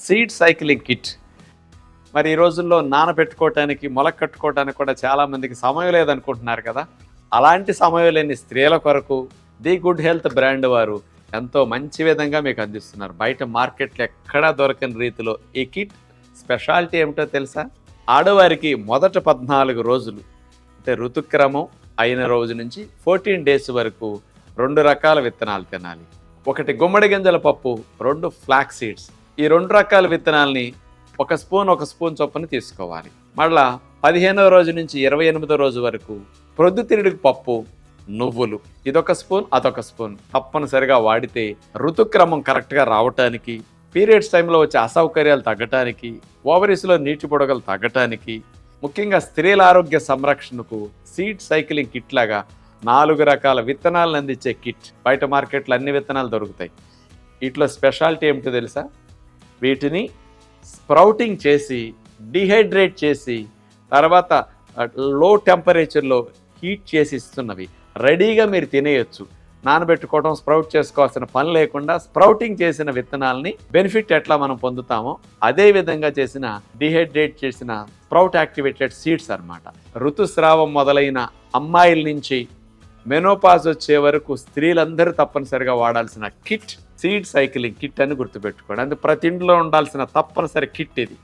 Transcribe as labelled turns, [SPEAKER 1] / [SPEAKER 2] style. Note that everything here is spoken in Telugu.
[SPEAKER 1] Seed cycling kit. మరి ఈ రోజుల్లో నానబెట్టుకోవటానికి మొలక కట్టుకోవటానికి కూడా చాలామందికి సమయం లేదనుకుంటున్నారు కదా. అలాంటి సమయం లేని స్త్రీల కొరకు ది గుడ్ హెల్త్ బ్రాండ్ వారు ఎంతో మంచి విధంగా మీకు అందిస్తున్నారు. బయట మార్కెట్లో ఎక్కడా దొరకని రీతిలో ఈ కిట్ స్పెషాలిటీ ఏమిటో తెలుసా? ఆడవారికి మొదట పద్నాలుగు రోజులు అంటే ఋతుక్రమం అయిన రోజు నుంచి ఫోర్టీన్ డేస్ వరకు రెండు రకాల విత్తనాలు తినాలి. ఒకటి గుమ్మడి గింజల పప్పు రెండు ఫ్లాక్ సీడ్స్. ఈ రెండు రకాల విత్తనాల్ని ఒక స్పూన్ ఒక స్పూన్ చొప్పున తీసుకోవాలి. మళ్ళా పదిహేనవ రోజు నుంచి ఇరవై ఎనిమిదో రోజు వరకు ప్రొద్దుతిరుగుడు పప్పు నువ్వులు. ఇదొక స్పూన్ అదొక స్పూన్. తప్పనిసరిగా వాడితే ఋతుక్రమం కరెక్ట్గా రావటానికి పీరియడ్స్ టైంలో వచ్చే అసౌకర్యాలు తగ్గటానికి ఓవరీస్లో నీటి పొడగలు తగ్గటానికి ముఖ్యంగా స్త్రీల ఆరోగ్య సంరక్షణకు సీడ్ సైక్లింగ్ కిట్ లాగా నాలుగు రకాల విత్తనాలను అందించే కిట్. బయట మార్కెట్లో అన్ని విత్తనాలు దొరుకుతాయి. వీటిలో స్పెషాలిటీ ఏమిటో తెలుసా? వీటిని స్ప్రౌటింగ్ చేసి డిహైడ్రేట్ చేసి తర్వాత లో టెంపరేచర్లో హీట్ చేసి ఇస్తున్నవి. రెడీగా మీరు తినేయచ్చు. నానబెట్టుకోవడం స్ప్రౌట్ చేసుకోవాల్సిన పని లేకుండా స్ప్రౌటింగ్ చేసిన విత్తనాలని బెనిఫిట్ ఎట్లా మనం పొందుతామో అదే విధంగా చేసిన డిహైడ్రేట్ చేసిన స్ప్రౌట్ యాక్టివేటెడ్ సీడ్స్ అనమాట ఋతుస్రావం మొదలైన అమ్మాయిల నుంచి మెనోపాజ్ వచ్చే వరకు స్త్రీలందరూ తప్పనిసరిగా వాడాల్సిన కిట్ సీడ్ సైక్లింగ్ కిట్ అని గుర్తుపెట్టుకోండి. అందుకు ప్రతి ఇంట్లో ఉండాల్సిన తప్పనిసరి కిట్ ఇది.